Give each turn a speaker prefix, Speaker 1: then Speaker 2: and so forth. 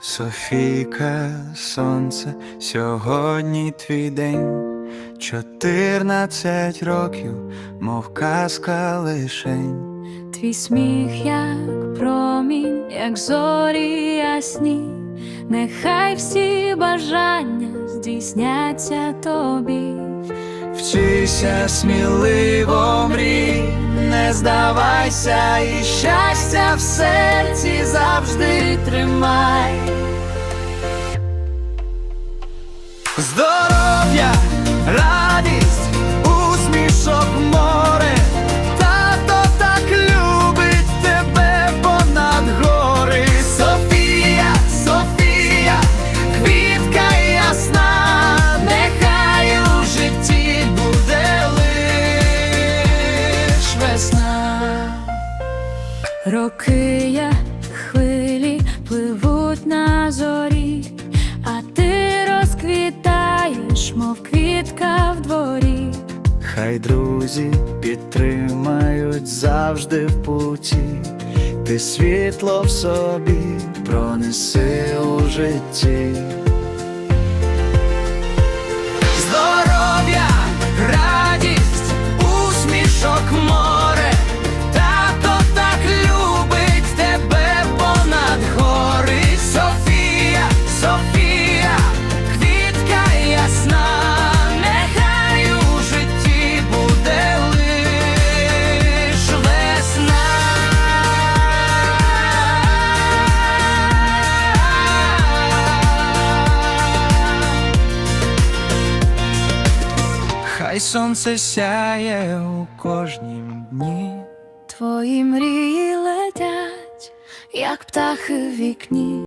Speaker 1: Софійка, сонце, сьогодні твій день, чотирнадцять років, мов казка лишень.
Speaker 2: Твій сміх, як промінь, як зорі ясні, нехай всі бажання здійсняться тобі.
Speaker 1: Вчися сміливо здавайся, і щастя в серці завжди тримай. Здоров'я,
Speaker 2: Роки, як хвилі, пливуть на зорі, а ти розквітаєш, мов квітка в дворі.
Speaker 1: Хай друзі підтримають завжди в путі, ти світло в собі пронеси у житті. Здоров'я, радість, усмішок Хай сонце сяє у кожнім дні.
Speaker 2: Твої мрії летять, як птахи в вікні.